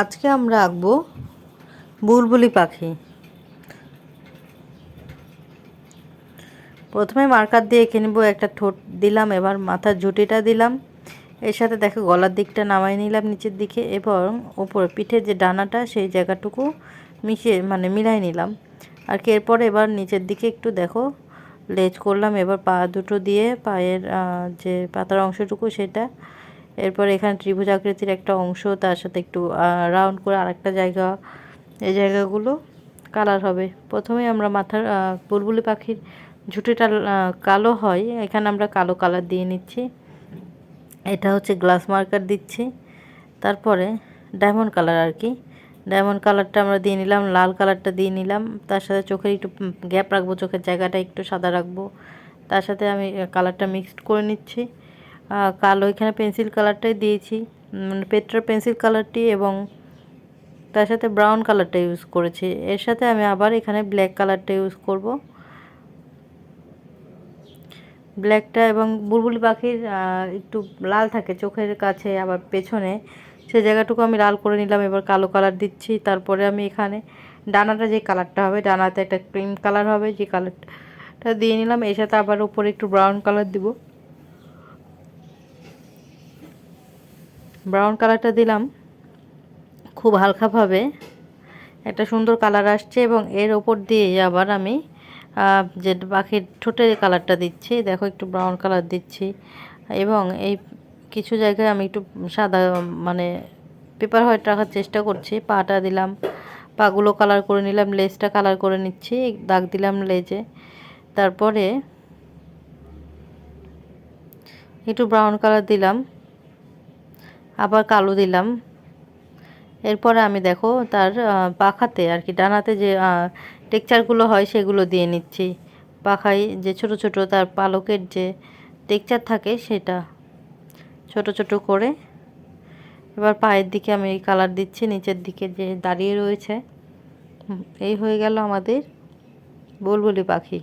আজকে আমরা আঁকবো বুলবুলি পাখি। প্রথমে মার্কার দিয়ে এঁকে নেব, একটা ঠোঁট দিলাম, এবার মাথার ঝুঁটিটা দিলাম। এর সাথে দেখো গলার দিকটা নামাই নিলাম নিচের দিকে, এবং ওপর পিঠের যে ডানাটা সেই জায়গাটুকু মিশিয়ে মানে মিলাই নিলাম। আর কি, এরপরে এবার নিচের দিকে একটু দেখো, লেজ করলাম, এবার পা দুটো দিয়ে পায়ের যে পাতার অংশটুকু সেটা এরপর এখানে ত্রিভুজ আকৃতির একটা অংশ, তার সাথে একটু রাউন্ড করে আরেকটা জায়গা, এই জায়গাগুলো কালার হবে। প্রথমে আমরা মাথার বুলবুলি পাখির ঝুঁটিটা কালো হয়, এখানে আমরা কালো কালার দিয়ে নিচ্ছি। এটা হচ্ছে গ্লাস মার্কার দিচ্ছি। তারপরে ডায়মন্ড কালার আর কি। ডায়মন্ড কালারটা আমরা দিয়ে নিলাম, লাল কালারটা দিয়ে নিলাম। তার সাথে চোখের একটু গ্যাপ রাখব, চোখের জায়গাটা একটু সাদা রাখব। তার সাথে আমি কালারটা মিক্সড করে নিচ্ছি। কালো এখানে পেন্সিল কালারটাই দিয়েছি। মানে পেট্রার পেন্সিল কালারটি এবং তার সাথে ব্রাউন কালারটা ইউজ করেছি। এর সাথে আমি আবার এখানে ব্ল্যাক কালারটা ইউজ করব। ব্ল্যাকটা এবং বুলবুলি পাখির একটু লাল থাকে চোখের কাছে, আবার পেছনে। সেই জায়গাটুকু আমি লাল করে নিলাম, এবার কালো কালার দিচ্ছি। তারপরে আমি এখানে ডানাটা যে কালারটা হবে, ডানাতে একটা ক্রিম কালার হবে, যে কালারটা দিয়ে নিলাম। এর সাথে আবার উপরে একটু ব্রাউন কালার দিব। ব্রাউন কালারটা দিলাম। খুব হালকাভাবে একটা সুন্দর কালার আসছে এবং এর ওপর দিয়ে আবার আমি যে পাখির ঠোঁটের কালারটা দিচ্ছি, দেখো একটু ব্রাউন কালার দিচ্ছি। এবং এই কিছু জায়গায় আমি একটু সাদা মানে পেপার হোয়াইট রাখার চেষ্টা করছি। পাটা দিলাম, পাগুলো কালার করে নিলাম লেজটা কালার করে নিচ্ছি, দাগ দিলাম লেজে তারপরে একটু ব্রাউন কালার দিলাম। আবার কালো দিলাম। এরপরে আমি দেখো তার পাখাতে আর কি, ডানাতে যে টেকচারগুলো হয় সেগুলো দিয়ে নিচ্ছি। পাখায় যে ছোট ছোট তার পালকের যে টেক্সচার থাকে সেটা ছোট ছোট করে। এবার পায়ের দিকে আমি কালার দিচ্ছি, নিচের দিকে যে দাঁড়িয়ে রয়েছে। এই হয়ে গেল আমাদের বুলবুলি পাখি।